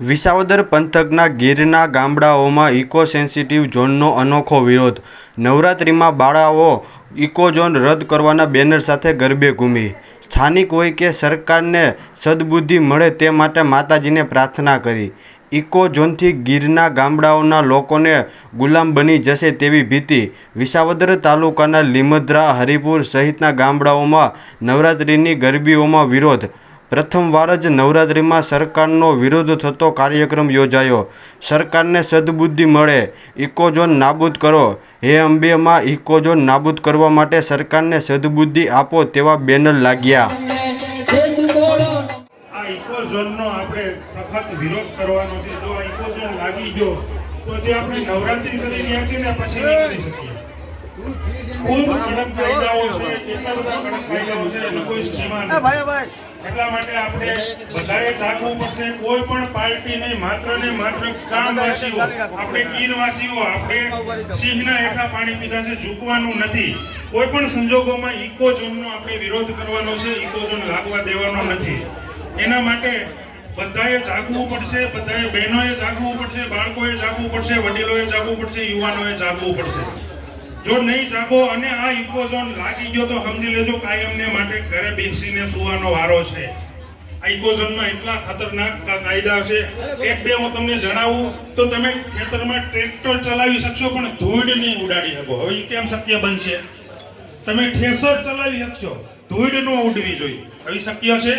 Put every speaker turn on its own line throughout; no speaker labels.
વિસાવદર પંથકના ગીરના ગામડાઓમાં ઇકો સેન્સિટિવ ઝોનનો અનોખો વિરોધ. નવરાત્રિમાં બાળાઓ ઇકોઝોન રદ કરવાના બેનર સાથે ગરબે ઘૂમી. સ્થાનિક હોય કે સરકારને સદબુદ્ધિ મળે તે માટે માતાજીને પ્રાર્થના કરી. ઇકો ઝોનથી ગીરના ગામડાઓના લોકોને ગુલામ બની જશે તેવી ભીતિ. વિસાવદર તાલુકાના લીમદ્રા, હરિપુર સહિતના ગામડાઓમાં નવરાત્રિની ગરબીઓમાં વિરોધ. પ્રથમવાર જ નવરાત્રિમાં સરકારનો વિરોધ થતો કાર્યક્રમ યોજાયો. સરકારને સદબુદ્ધિ મળે, ઇકોઝોન નાબૂદ કરો. હે અંબે માં ઇકોઝોન નાબૂદ કરવા માટે સરકારને સદબુદ્ધિ આપો તેવા બેનર લાગ્યા.
આ ઇકોઝોનનો એટલા માટે આપણે બધાએ જાગવું પડશે, કોઈ પણ પાર્ટી નહીં માત્ર ને માત્ર ગામવાસીઓ, આપણે ગીરવાસીઓ, આપણે સિંહના હેઠા પાણી પીધા છે, ઝૂકવાનું નથી. કોઈ પણ સંજોગોમાં ઇકોઝોનનો આપણે વિરોધ કરવાનો છે ઇકોઝોન લાગવા દેવાનો નથી. એના માટે બધાએ જાગવું પડશે, બધાએ બહેનોએ જાગવું પડશે, બાળકોએ જાગવું પડશે, વડીલોએ જાગવું પડશે, યુવાનોએ જાગવું પડશે. જો નહીં જાગો અને આ ઇકોઝોન લાગી ગયો તો સમજી લેજો કાયમને માટે ઘરે બેસીને સુવાનો વારો છે. આ ઇકોઝોનમાં એટલા ખતરનાક કાયદા છે. એક બે હું તમને જણાવું તો તમે ખેતરમાં ટ્રેક્ટર ચલાવી શકશો પણ ધૂળ નહીં ઉડાડી શકો. હવે એ કેમ શક્ય બનશે? તમે ઠેસર ચલાવી શકશો. ધૂળ ન ઉડવી જોઈએ. હવે શક્ય છે?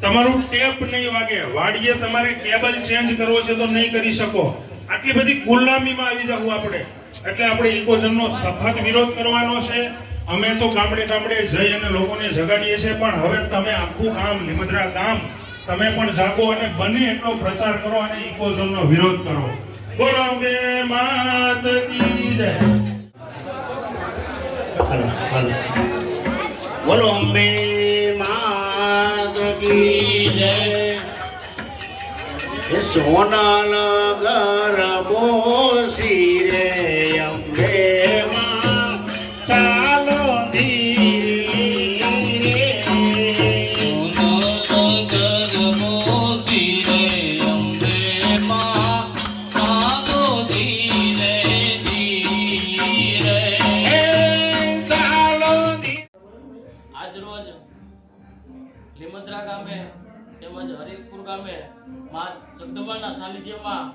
તમારું ટેપ નહીં વાગે. વાડીએ તમારે કેબલ ચેન્જ કરવો છે તો નહીં કરી શકો. આટલી બધી ગુલામીમાં આવી જવું આપણે. એટલે આપણે ઇકોઝનનો સખત વિરોધ કરવાનો છે. અમે તો ગામડે ગામડે જઈ અને લોકોને જગાડીએ છીએ, પણ હવે તમે આખું ગામ, નિમદ્રા ગામ, તમે પણ જાગો અને બને એટલો પ્રચાર કરો અને ઇકોઝનનો વિરોધ કરો. બોલો અંબે માત.
બોલો અંબે માત કી જય. એ સોનાલ ગરબો રે
ગામે તેમજ હરિપુર ગામે મા જગદંબાના સાનિધ્યમાં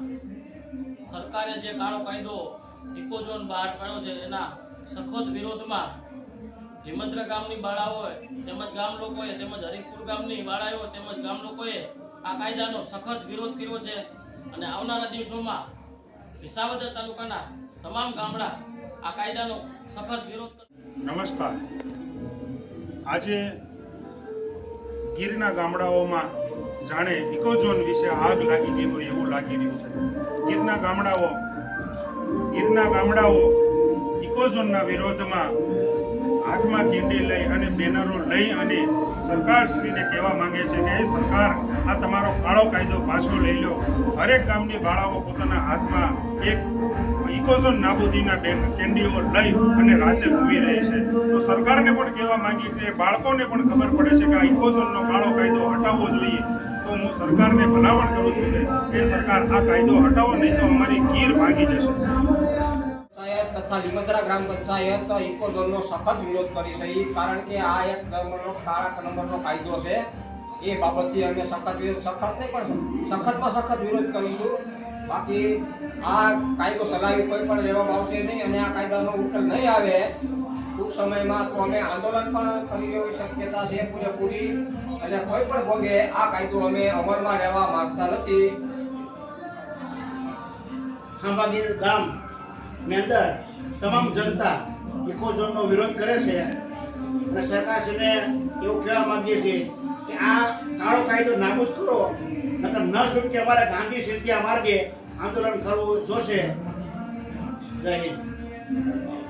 સરકારે જે કાળો કાયદો ઇકોઝોન બહાર પાડ્યો છે, એના સખત વિરોધમાં હિમંત્ર ગામની બાળાઓએ તેમજ ગામ લોકોએ, તેમજ હરિપુર ગામની બાળાઓ તેમજ ગામ લોકોએ આ કાયદાનો સખત વિરોધ કર્યો છે અને આવનારા દિવસોમાં વિસાવદર તાલુકાના તમામ ગામડા આ કાયદાનો સખત વિરોધ
નમસ્કાર. આજે ગીરના ગામડાઓમાં જાણે ઇકોઝોન વિશે આગ લાગી ગઈ હોય એવું લાગી રહ્યું છે. ગીરના ગામડાઓ ગીરના ગામડાઓ ઇકોઝોનના વિરોધમાં હાથમાં કિંડી લઈ અને બેનરો લઈ અને સરકારશ્રીને કહેવા માંગે છે કે, એ સરકાર, આ તમારો કાળો કાયદો પાછો લઈ લો. હરેક ગામની બાળાઓ પોતાના હાથમાં એક ઇકોઝોન નાબૂદીના કેન્ડીઓ લઈ અને રાસે ઘૂમી રહી છે. તો સરકારને પણ કહેવા માંગી કે બાળકોને પણ ખબર પડે છે કે આ ઇકોઝોનનો કાળો કાયદો હટાવવો જોઈએ. તો હું સરકારને ભલામણ કરું છું કે એ સરકાર આ કાયદો હટાવો, નહીં તો અમારી ગીર ભાગી જશે.
તથા લીમદરા ગ્રામ પંચાયત ઇકોઝોનનો સખત વિરોધ કરી છે. કારણ કે આ એક નંબરનો, કાળા નંબરનો કાયદો છે. એ બાબતથી અમે સખત વિરોધ સખત નહીં પણ સખતમાં સખત વિરોધ કરીશું. બાકી આ કાયદો સલાહી કોઈ પણ લેવામાં આવશે નહીં અને આ કાયદાનો ઉકેલ નહીં આવે, ટૂંક સમયમાં તો અમે આંદોલન પણ કરી લેવાની શક્યતા છે પૂરેપૂરી અને કોઈ પણ ભોગે આ કાયદો અમે અમલમાં રહેવા માંગતા નથી.
ખાંભાગીર ગામની અંદર તમામ જનતા ઇકોઝોનનો વિરોધ કરે છે અને સરકારશ્રીને એવું કહેવા માંગીએ છીએ કે આ કાળો કાયદો નાબૂદ કરો નકર ન છૂટકે અમારે ગાંધી સિંધિયા માર્ગે આંદોલન કરવું જોશે. જય હિન્દ.